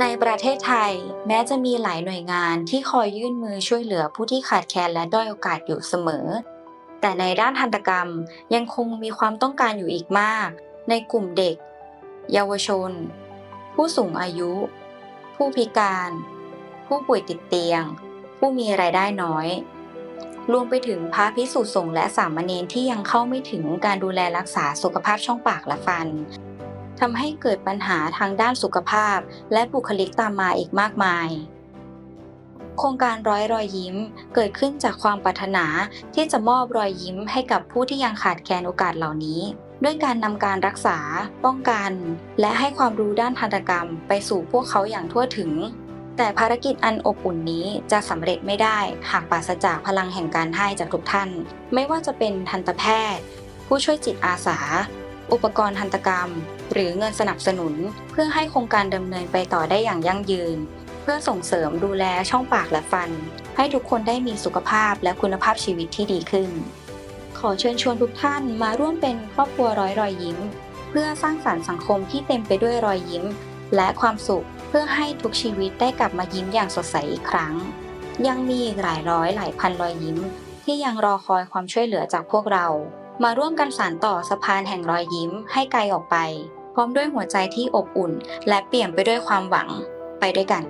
ในประเทศไทย แม้จะมีหลายหน่วยงานที่คอยยื่นมือช่วยเหลือผู้ที่ขาดแคลนและด้อยโอกาสอยู่เสมอ แต่ในด้านทันตกรรมยังคงมีความต้องการอยู่อีกมาก ในกลุ่มเด็ก เยาวชน ผู้สูงอายุ ผู้พิการ ผู้ป่วยติดเตียง ผู้มีรายได้น้อย รวมไปถึงพระพิสุสงฆ์และสามเณรที่ยังเข้าไม่ถึงการดูแลรักษาสุขภาพช่องปากและฟัน ทำให้เกิดปัญหาทางด้านสุขภาพ และบุคลิกตามมาอีกมากมาย โครงการร้อยรอยยิ้ม เกิดขึ้นจากความปรารถนาที่จะมอบรอยยิ้มให้กับผู้ที่ยังขาดแคลนโอกาสเหล่านี้ ด้วยการนำการรักษา ป้องกัน และให้ความรู้ด้านทันตกรรม ไปสู่พวกเขาอย่างทั่วถึง แต่ภารกิจอันอบอุ่นนี้จะสำเร็จไม่ได้ หากปราศจากพลังแห่งการให้จากทุกท่าน ไม่ว่าจะเป็นทันตแพทย์ ผู้ช่วยจิตอาสา อุปกรณ์ทันตกรรม หรือเงินสนับสนุน เพื่อให้โครงการดำเนินไปต่อได้อย่างยั่งยืน เพื่อส่งเสริมดูแลช่องปากและฟัน ให้ทุกคนได้มีสุขภาพและคุณภาพชีวิตที่ดีขึ้น ขอเชิญชวนทุกท่านมาร่วมเป็นครอบครัวร้อยรอยยิ้ม เพื่อสร้างสรรค์สังคมที่เต็มไปด้วยรอยยิ้ม และความสุขเพื่อให้ทุกชีวิตได้กลับมายิ้มอย่างสดใสอีกครั้ง ยังมีอีกหลายร้อยหลายพันรอยยิ้ม ที่ยังรอคอยความช่วยเหลือจากพวกเรา มาร่วมกันสานต่อสะพานแห่งรอยยิ้มให้ไกลออกไป พร้อมด้วยหัวใจที่อบอุ่น และเปี่ยมไปด้วยความหวังไปด้วยกัน